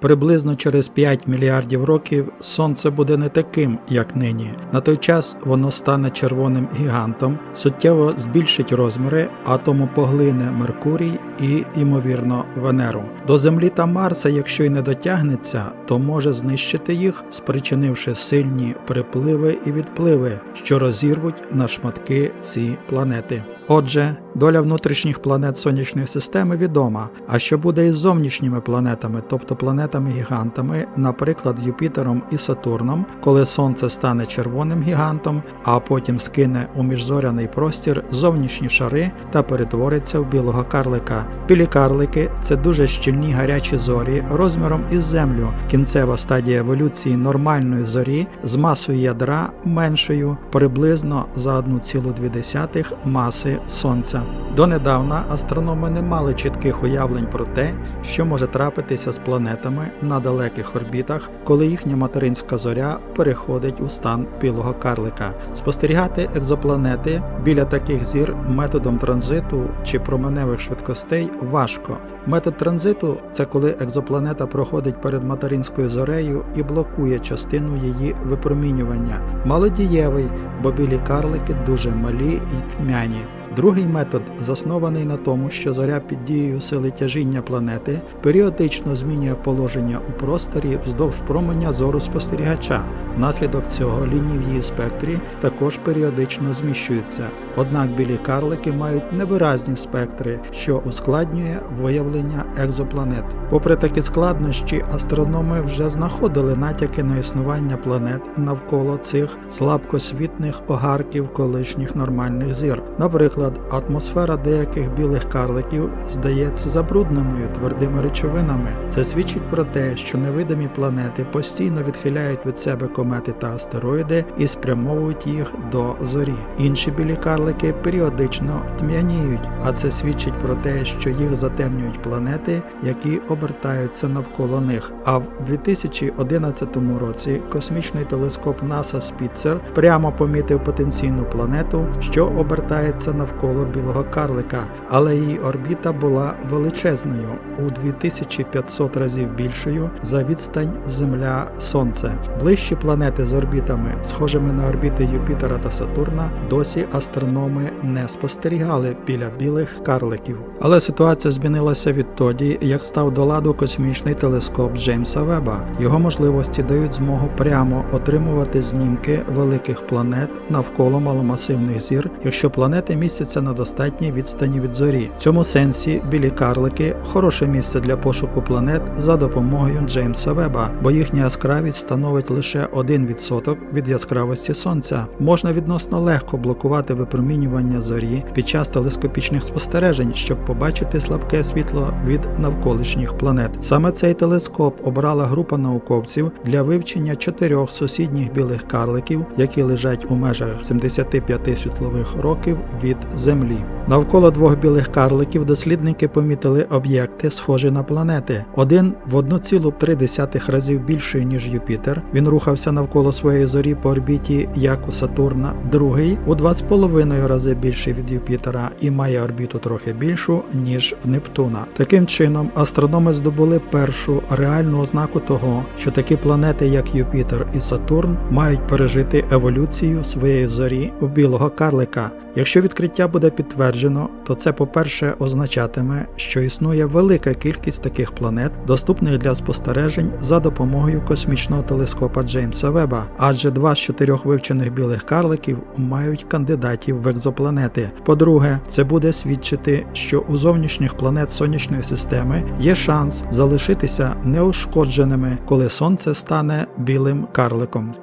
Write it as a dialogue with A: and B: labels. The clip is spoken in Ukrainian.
A: Приблизно через 5 мільярдів років сонце буде не таким, як нині. На той час воно стане червоним гігантом, суттєво збільшить розміри, а тому поглине Меркурій і, ймовірно, Венеру. До Землі та Марса, якщо й не дотягнеться, то може знищити їх, спричинивши сильні припливи і відпливи, що розірвуть на шматки ці планети. Отже, доля внутрішніх планет сонячної системи відома. А що буде із зовнішніми планетами, тобто планетами-гігантами, наприклад, Юпітером і Сатурном, коли Сонце стане червоним гігантом, а потім скине у міжзоряний простір зовнішні шари та перетвориться в білого карлика. Білі карлики це дуже щільні гарячі зорі розміром із Землю, кінцева стадія еволюції нормальної зорі з масою ядра меншою приблизно за 1,2 маси Сонця. Донедавна астрономи не мали чітких уявлень про те, що може трапитися з планетами на далеких орбітах, коли їхня материнська зоря переходить у стан білого карлика. Спостерігати екзопланети біля таких зір методом транзиту чи променевих швидкостей важко. Метод транзиту це коли екзопланета проходить перед материнською зорею і блокує частину її випромінювання. Малодієвий, бо білі карлики дуже малі і тьмяні. Другий метод заснований на тому, що зоря під дією сили тяжіння планети періодично змінює положення у просторі вздовж променя зору спостерігача. Внаслідок цього лінії в її спектрі також періодично зміщуються. Однак білі карлики мають невиразні спектри, що ускладнює виявлення екзопланет. Попри такі складнощі, астрономи вже знаходили натяки на існування планет навколо цих слабкосвітних огарків колишніх нормальних зір. Наприклад, атмосфера деяких білих карликів здається забрудненою твердими речовинами. Це свідчить про те, що невидимі планети постійно відхиляють від себе комети та астероїди і спрямовують їх до зорі. Інші білі карлики періодично тьмяніють, а це свідчить про те, що їх затемнюють планети, які обертаються навколо них. А в 2011 році космічний телескоп НАСА Спіцер прямо помітив потенційну планету, що обертається навколо білого карлика, але її орбіта була величезною у 2500 разів більшою за відстань Земля Сонце. Ближчі планети з орбітами, схожими на орбіти Юпітера та Сатурна, досі астрономи не спостерігали біля білих карликів. Але ситуація змінилася відтоді, як став до ладу космічний телескоп Джеймса Веба. Його можливості дають змогу прямо отримувати знімки великих планет навколо маломасивних зір, якщо планети містяться на достатній відстані від зорі. В цьому сенсі білі карлики хороше місце для пошуку планет за допомогою Джеймса Веба, бо їхня яскравість становить лише 1% від яскравості сонця. Можна відносно легко блокувати випромінювання зорі під час телескопічних спостережень, щоб побачити слабке світло від навколишніх планет. Саме цей телескоп обрала група науковців для вивчення чотирьох сусідніх білих карликів, які лежать у межах 75 світлових років від Землі. Навколо двох білих карликів дослідники помітили об'єкти, схожі на планети. Один в 1,3 разів більший ніж Юпітер. Він рухався навколо своєї зорі по орбіті, як у Сатурна. Другий у 2,5 рази більший від Юпітера і має орбіту трохи більшу ніж в Нептуна. Таким чином, астрономи здобули першу реальну ознаку того, що такі планети, як Юпітер і Сатурн, мають пережити еволюцію своєї зорі у білого карлика. Якщо відкриття буде підтверджено, то це, по-перше, означатиме, що існує велика кількість таких планет, доступних для спостережень за допомогою космічного телескопа Джеймса Веба, адже два з чотирьох вивчених білих карликів мають кандидатів в екзопланети. По-друге, це буде свідчити, що у зовнішніх планет сонячної системи є шанс залишитися неушкодженими, коли сонце стане білим карликом.